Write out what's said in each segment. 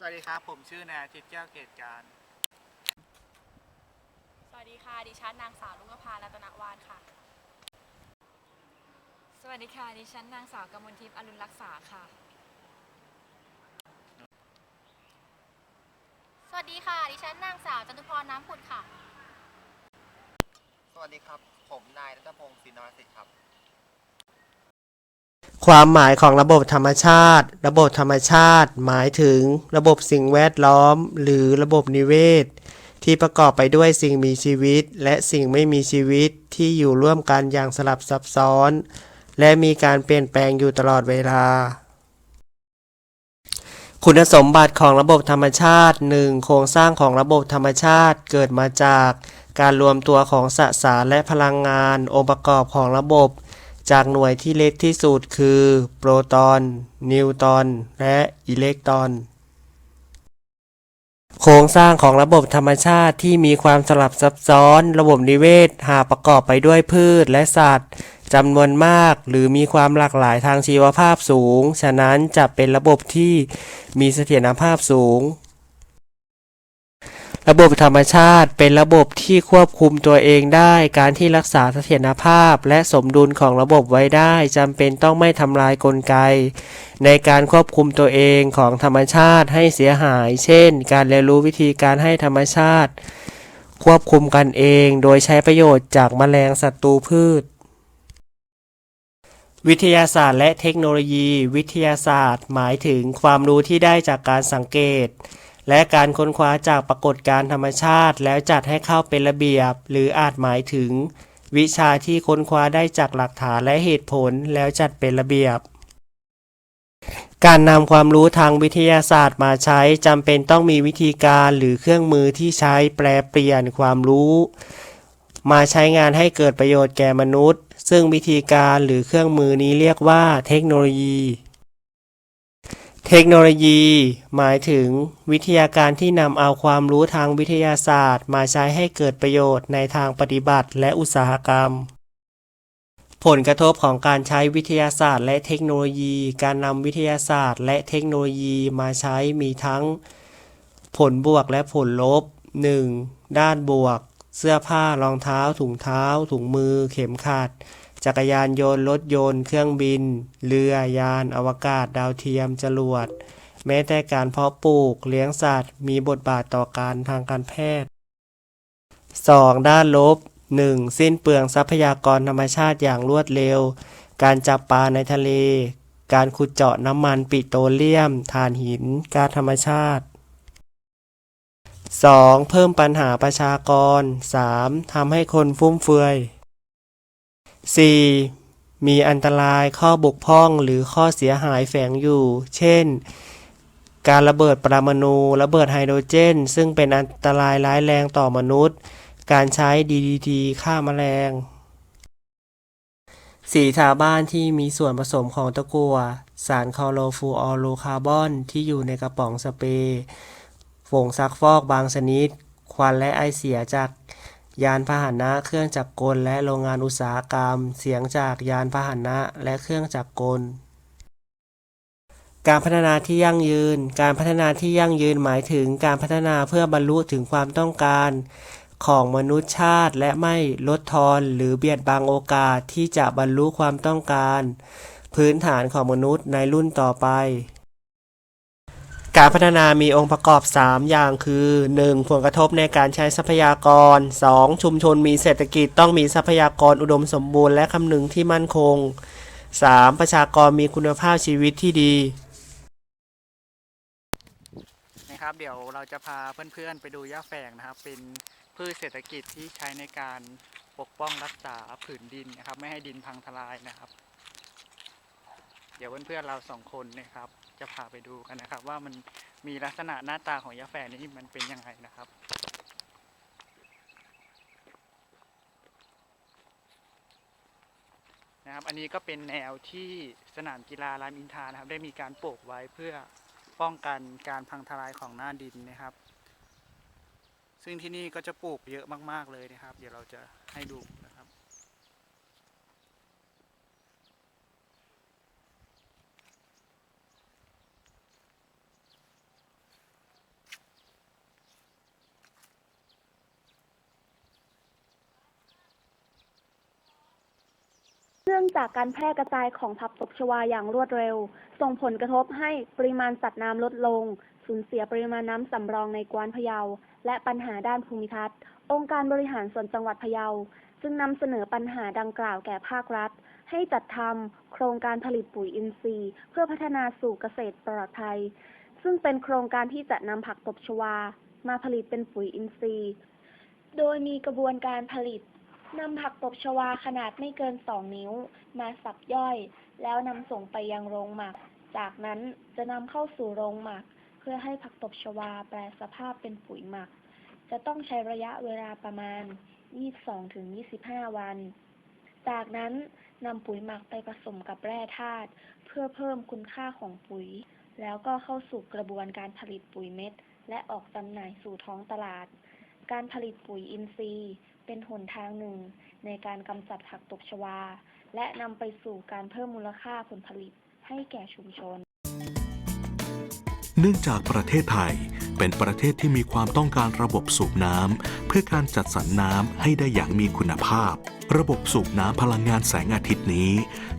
สวัสดีครับ ผมชื่อนายอาทิตย์แก้วเกตการ สวัสดีค่ะ ดิฉันนางสาวลุงภารัตนวานค่ะ สวัสดีค่ะ ดิฉันนางสาวกมลทิพย์อรุณรักษาค่ะ สวัสดีค่ะ ดิฉันนางสาวจตุพรน้ำผุดค่ะ สวัสดีครับ ผมนายรัตพงศ์ศรีนรสิทธิ์ครับ ความหมายของระบบธรรมชาติ ระบบธรรมชาติ หมายถึง ระบบสิ่งแวดล้อม หรือระบบนิเวศ ที่ประกอบไปด้วยสิ่งมีชีวิต และสิ่งไม่มีชีวิตที่อยู่ร่วมกันอย่างสลับซับซ้อน และมีการเปลี่ยนแปลงอยู่ตลอดเวลา คุณสมบัติของระบบธรรมชาติ 1. โครงสร้างของระบบธรรมชาติเกิดมาจาก การรวมตัวของสสารและพลังงาน องค์ประกอบของระบบ จากหน่วยที่เล็กที่สุดคือ โปรตอน นิวตอน และอิเล็กตรอน โครงสร้างของระบบธรรมชาติที่มีความสลับซับซ้อน ระบบนิเวศหากประกอบไปด้วยพืชและสัตว์จำนวนมากหรือมีความหลากหลายทางชีวภาพสูง ฉะนั้นจะเป็นระบบที่มีเสถียรภาพสูง ระบบธรรมชาติเป็นระบบที่ควบคุมตัวเองได้ การที่รักษาเสถียรภาพ และสมดุลของระบบไว้ได้จำเป็นต้องไม่ทำลายกลไก ในการควบคุมตัวเองของธรรมชาติให้เสียหาย เช่น การเรียนรู้วิธีการให้ธรรมชาติ ควบคุมกันเองโดยใช้ประโยชน์จากแมลงศัตรูพืชวิทยาศาสตร์และเทคโนโลยี วิทยาศาสตร์ หมายถึงความรู้ที่ได้จากการสังเกต และการค้นคว้าจากปรากฏการธรรมชาติ แล้วจัดให้เข้าเป็นระเบียบ หรืออาจหมายถึง วิชาที่ค้นคว้าได้จากหลักฐานและเหตุผลแล้วจัดเป็นระเบียบ การนำความรู้ทางวิทยาศาสตร์มาใช้จำเป็นต้องมีวิธีการหรือเครื่องมือที่ใช้แปลเปลี่ยนความรู้ มาใช้งานให้เกิดประโยชน์แก่มนุษย์ ซึ่งวิธีการหรือเครื่องมือนี้เรียกว่าเทคโนโลยี เทคโนโลยี หมายถึง วิทยาการที่นำเอาความรู้ทางวิทยาศาสตร์ มาใช้ให้เกิดประโยชน์ในทางปฏิบัติและอุตสาหกรรม ผลกระทบของการใช้วิทยาศาสตร์ และเทคโนโลยี การนำวิทยาศาสตร์ และเทคโนโลยีมาใช้มีทั้ง ผลบวกและผลลบ 1. ด้านบวก เสื้อผ้ารองเท้า ถุงเท้า ถุงมือ เข็มขัด จักรยานยนต์รถยนต์ เครื่องบิน เรือยาน อวกาศ ดาวเทียมจรวด แม้แต่การเพาะปลูก เลี้ยงสัตว์ มีบทบาทต่อการทางการแพทย์ 2. ด้านลบ 1. สิ้นเปลืองทรัพยากรธรรมชาติอย่างรวดเร็ว การจับปลาในทะเล การขุดเจาะน้ำมันปิโตรเลียมถ่านหินก๊าซธรรมชาติ 2. เพิ่มปัญหาประชากร 3. ทำให้คนฟุ่มเฟือย 4. มีอันตรายข้อบกพร่องหรือข้อเสียหายแฝงอยู่ เช่น การระเบิดปรมาณูระเบิดไฮโดรเจน ซึ่งเป็นอันตรายร้ายแรงต่อมนุษย์ การใช้ DDT ฆ่าแมลงสีทาบ้านที่มีส่วนผสมของตะกั่วสารคลอโรฟูออโรคาร์บอนที่อยู่ในกระป๋องสเปรย์ ฝงซักฟอกบางชนิด ควันและไอเสียจาก ยานพาหนะ เครื่องจักรกล และโรงงานอุตสาหกรรม เสียงจากยานพาหนะ และเครื่องจักรกล การพัฒนาที่ยั่งยืน การพัฒนาที่ยั่งยืนหมายถึงการพัฒนาเพื่อบรรลุถึงความต้องการของมนุษยชาติและไม่ลดทอนหรือเบียดบังโอกาสที่จะบรรลุความต้องการ พื้นฐานของมนุษย์ในรุ่นต่อไป การพัฒนามีองค์ประกอบ 3 อย่างคือ 1. ผลกระทบในการใช้ทรัพยากร 2. ชุมชนมีเศรษฐกิจต้องมีทรัพยากรอุดมสมบูรณ์และคำนึงที่มั่นคง 3. ประชากรมีคุณภาพชีวิตที่ดีนะครับเดี๋ยวเราจะพาเพื่อนๆไปดูหญ้าแฝงนะครับ เป็นพืชเศรษฐกิจที่ใช้ในการปกป้องรักษาผืนดินนะครับ ไม่ให้ดินพังทลายนะครับ เดี๋ยวเพื่อนๆเราสองคนนะครับ จะพาไปดูกันนะครับ ว่ามันมีลักษณะหน้าตาของหญ้าแฝงนี้มันเป็นยังไงนะครับนะครับ อันนี้ก็เป็นแนวที่สนามกีฬารามอินทานะครับ ได้มีการปลูกไว้เพื่อป้องกันการพังทลายของหน้าดินนะครับ ซึ่งที่นี่ก็จะปลูกเยอะมาก ๆเลยนะครับ เดี๋ยวเราจะให้ดูนะ จากการแพร่กระจายของผักตบชวาอย่างรวดเร็ว ส่งผลกระทบให้ปริมาณสัตว์น้ำลดลง สูญเสียปริมาณน้ำสำรองในกวานพะเยา และปัญหาด้านภูมิทัศน์ องค์การบริหารส่วนจังหวัดพะเยา จึงนำเสนอปัญหาดังกล่าวแก่ภาครัฐ ให้จัดทำโครงการผลิตปุ๋ยอินทรีย์ เพื่อพัฒนาสู่เกษตรปลอดภัย ซึ่งเป็นโครงการที่จะนำผักตบชวา มาผลิตเป็นปุ๋ยอินทรีย์ โดยมีกระบวนการผลิต นำผักตบชวาขนาดไม่เกิน2นิ้ว มาสับย่อย แล้วนำส่งไปยังโรงหมัก จากนั้นจะนำเข้าสู่โรงหมัก เพื่อให้ผักตบชวาแปลสภาพเป็นปุ๋ยหมัก จะต้องใช้ระยะเวลาประมาณ 22-25 วัน จากนั้นนำปุ๋ยหมักไปผสมกับแร่ธาตุเพื่อเพิ่มคุณค่าของปุ๋ย แล้วก็เข้าสู่กระบวนการผลิตปุ๋ยเม็ด และออกจำหน่ายสู่ท้องตลาด การผลิตปุ๋ยอินทรีย์ เป็นหนทางหนึ่ง ในการกำจัดผักตบชวา และนำไปสู่การเพิ่มมูลค่าผลผลิตให้แก่ชุมชน เนื่องจากประเทศไทยเป็นประเทศที่มีความต้องการระบบสูบน้ำเพื่อการจัดสรรน้ำให้ได้อย่างมีคุณภาพ ระบบสูบน้ำพลังงานแสงอาทิตย์นี้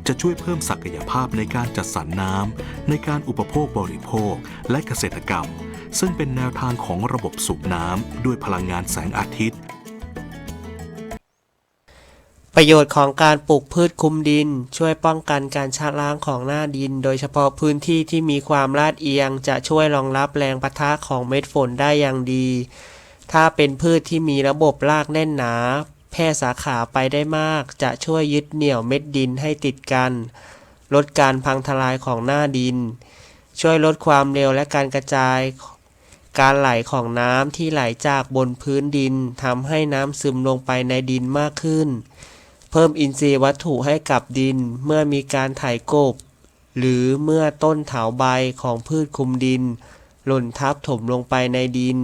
จะช่วยเพิ่มศักยภาพในการจัดสรรน้ำในการอุปโภคบริโภคและเกษตรกรรม ซึ่งเป็นแนวทางของระบบสูบน้ำด้วยพลังงานแสงอาทิตย์ ประโยชน์ของการปลูกพืชคุมดิน ช่วยป้องกันการชะล้างของหน้าดิน โดยเฉพาะพื้นที่ที่มีความลาดเอียง จะช่วยรองรับแรงปะทะของเม็ดฝนได้อย่างดี ถ้าเป็นพืชที่มีระบบรากแน่นหนา แพร่สาขาไปได้มาก จะช่วยยึดเหนี่ยวเม็ดดินให้ติดกัน ลดการพังทลายของหน้าดินช่วยลดความเร็วและการกระจาย การไหลของน้ำที่ไหลจากบนพื้นดินทำให้น้ำซึมลงไปในดินมากขึ้น เพิ่มอินทรีย์วัตถุให้กับดินเมื่อมีการไถกบ หรือเมื่อต้นเถาใบของพืชคุมดิน หล่นทับถมลงไปในดิน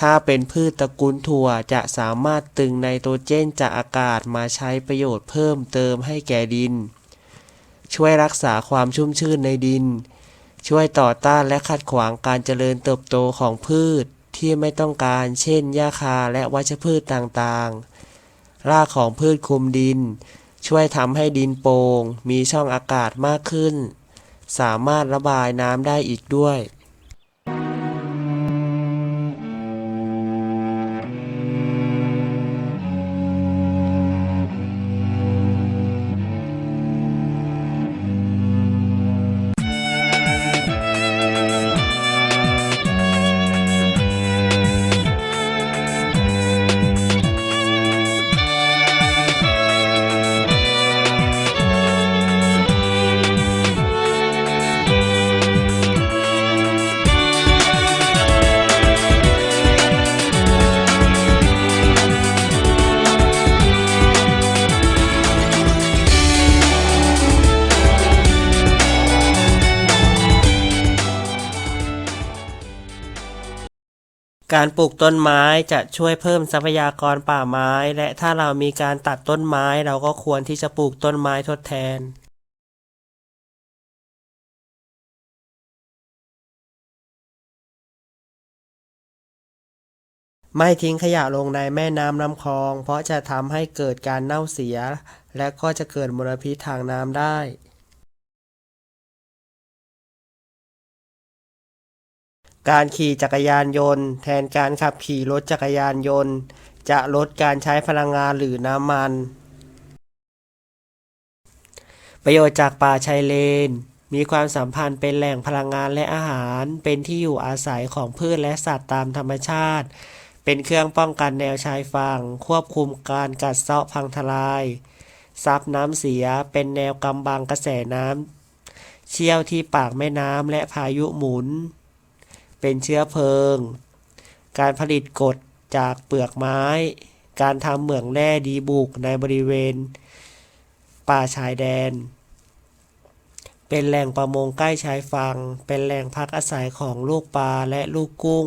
ถ้าเป็นพืชตระกูลถั่วจะสามารถตึงไนโตรเจนจากอากาศมาใช้ประโยชน์เพิ่มเติมให้แก่ดิน ช่วยรักษาความชุ่มชื้นในดิน ช่วยต่อต้านและขัดขวางการเจริญเติบโตของพืชที่ไม่ต้องการ เช่น หญ้าคาและวัชพืชต่างๆ รากของพืชคลุมดิน ช่วยทำให้ดินโปร่ง มีช่องอากาศมากขึ้น สามารถระบายน้ำได้อีกด้วย การปลูกต้นไม้จะช่วยเพิ่มทรัพยากรป่าไม้ และถ้าเรามีการตัดต้นไม้เราก็ควรที่จะปลูกต้นไม้ทดแทน ไม่ทิ้งขยะลงในแม่น้ำลำคลอง เพราะจะทำให้เกิดการเน่าเสีย และก็จะเกิดมลพิษทางน้ำได้ การขี่จักรยานยนต์ แทนการขับขี่รถจักรยานยนต์ จะลดการใช้พลังงานหรือน้ำมัน ประโยชน์จากป่าชายเลน มีความสัมพันธ์เป็นแหล่งพลังงานและอาหาร เป็นที่อยู่อาศัยของพืชและสัตว์ตามธรรมชาติ เป็นเครื่องป้องกันแนวชายฝั่งควบคุมการกัดเซาะพังทลายซับน้ำเสียเป็นแนวกำบังกระแสน้ำเชี่ยวที่ปากแม่น้ำและพายุหมุน เป็นเชื้อเพลิง การผลิตกรดจากเปลือกไม้ การทำเหมืองแร่ดีบุกในบริเวณ ป่าชายแดน เป็นแหล่งประมงใกล้ชายฝั่ง เป็นแหล่งพักอาศัยของลูกปลาและลูกกุ้ง